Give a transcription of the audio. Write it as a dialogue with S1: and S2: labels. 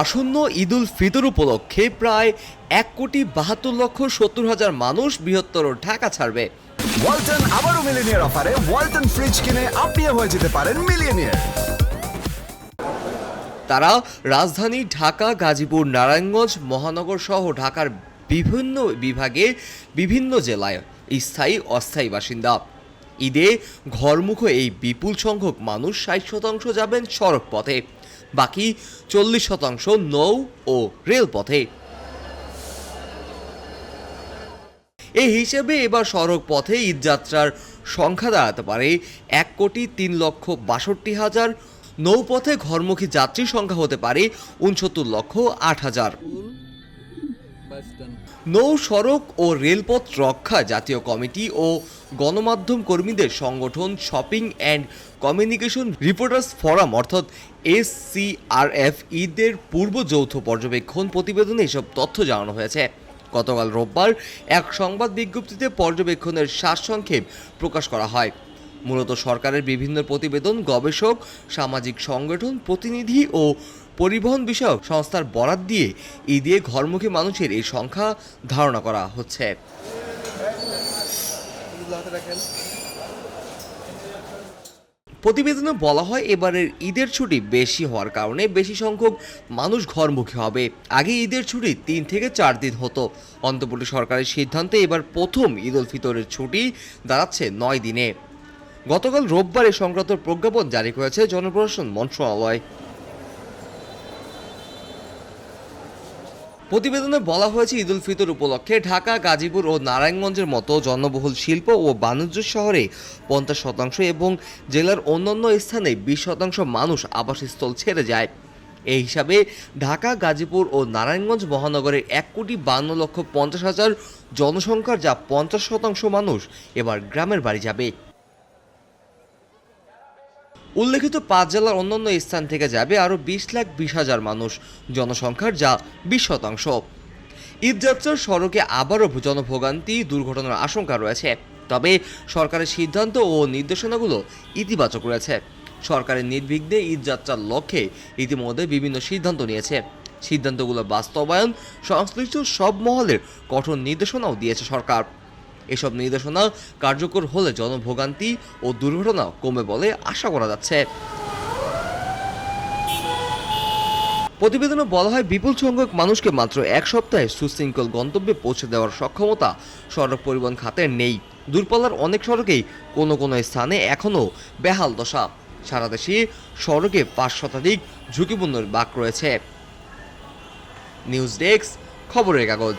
S1: আসন্ন ঈদুল ফিতর উপলক্ষে প্রায় এক কোটি বাহাত্তর লক্ষ সত্তর হাজার মানুষ বৃহত্তর ঢাকা ছাড়বে।
S2: ওয়ালটন আবারও মিলিনিয়ার অফারে ওয়ালটন ফ্রিজ কিনে আপনিও হয়ে যেতে পারেন মিলিয়নিয়ার।
S1: তারা রাজধানী ঢাকা গাজীপুর নারায়ণগঞ্জ মহানগর সহ ঢাকার বিভিন্ন বিভাগে বিভিন্ন জেলায় স্থায়ী অস্থায়ী বাসিন্দা। ঈদে ঘরমুখ এই বিপুল সংখ্যক মানুষ ষাট শতাংশ যাবেন সড়ক পথে বাকি চল্লিশ শতাংশ নৌ ও রেলপথে। এই হিসেবে এবার সড়ক পথে ঈদযাত্রার সংখ্যা দাঁড়াতে পারে এক কোটি তিন লক্ষ বাষট্টি হাজার। নৌপথে ঘরমুখী যাত্রীর সংখ্যা হতে পারে উনসত্তর লক্ষ আট হাজার। নৌ সড়ক ও রেলপথ রক্ষা জাতীয় কমিটি ও গণমাধ্যম কর্মীদের সংগঠন shipping and communication reporters forum, অর্থাৎ এসসিআরএফ, ঈদের পূর্ব যৌথ পর্যবেক্ষণ প্রতিবেদনে এসব তথ্য জানানো হয়েছে। গতকাল রোববার এক সংবাদ বিজ্ঞপ্তিতে পর্যবেক্ষণের সারসংক্ষেপ প্রকাশ করা হয়। মূলত সরকারের বিভিন্ন প্রতিবেদন, গবেষক, সামাজিক সংগঠন, প্রতিনিধি ও পরিবহন বিষয়ক সংস্থার বরাত দিয়ে ঈদে ঘরমুখী মানুষের এই সংখ্যা ধারণা করা হচ্ছে। প্রতিবেদনে বলা হয়, এবারের ঈদের ছুটি বেশি হওয়ার কারণে বেশি সংখ্যক মানুষ ঘরমুখী হবে। আগে ঈদের ছুটি তিন থেকে চার দিন হতো। অন্তর্বর্তী সরকারের সিদ্ধান্তে এবার প্রথম ঈদ উল ফিতরের ছুটি দাঁড়াচ্ছে নয় দিনে। গতকাল রোববার এ সংক্রান্ত প্রজ্ঞাপন জারি করেছে জনপ্রশাসন মন্ত্রণালয়। প্রতিবেদনে বলা হয়েছে ঈদুল ফিতর উপলক্ষে ঢাকা, গাজীপুর ও নারায়ণগঞ্জের মতো জনবহুল শিল্প ও বাণিজ্য শহরে পঞ্চাশ শতাংশ এবং জেলার অন্যান্য স্থানে বিশ শতাংশ মানুষ আবাসস্থল ছেড়ে যায়। এই হিসাবে ঢাকা, গাজীপুর ও নারায়ণগঞ্জ মহানগরের এক কোটি বান্ন লক্ষ পঞ্চাশ হাজার জনসংখ্যার যা পঞ্চাশ শতাংশ মানুষ এবার গ্রামের বাড়ি যাবে। উল্লেখিত পাঁচ জেলার অন্যান্য স্থান থেকে যাবে আরও বিশ লাখ বিশ হাজার মানুষ, জনসংখ্যার যা বিশ শতাংশ। ঈদযাত্রার সড়কে আবারও জনভোগান্তি দুর্ঘটনার আশঙ্কা রয়েছে। তবে সরকারের সিদ্ধান্ত ও নির্দেশনাগুলো ইতিবাচক রয়েছে। সরকারের নির্বিঘ্নে ঈদযাত্রার লক্ষ্যে ইতিমধ্যে বিভিন্ন সিদ্ধান্ত নিয়েছে। সিদ্ধান্তগুলো বাস্তবায়ন, সংশ্লিষ্ট সব মহলের কঠোর নির্দেশনাও দিয়েছে সরকার। এসব নির্দেশনা কার্যকর হলে জনভোগান্তি ও দুর্ঘটনা কমে বলে আশা করা যাচ্ছে। প্রতিবেদনে বলা হয়, বিপুল সংখ্যক মানুষকে মাত্র এক সপ্তাহে সুশৃঙ্খল গন্তব্যে পৌঁছে দেওয়ার সক্ষমতা সড়ক পরিবহন খাতের নেই। দূরপাল্লার অনেক সড়কেই কোনো কোনো স্থানে এখনও বেহাল দশা। সারা দেশে সড়কে পাঁচ শতাধিক ঝুঁকিপূর্ণ বাক রয়েছে। নিউজ ডেস্ক, খবরের কাগজ।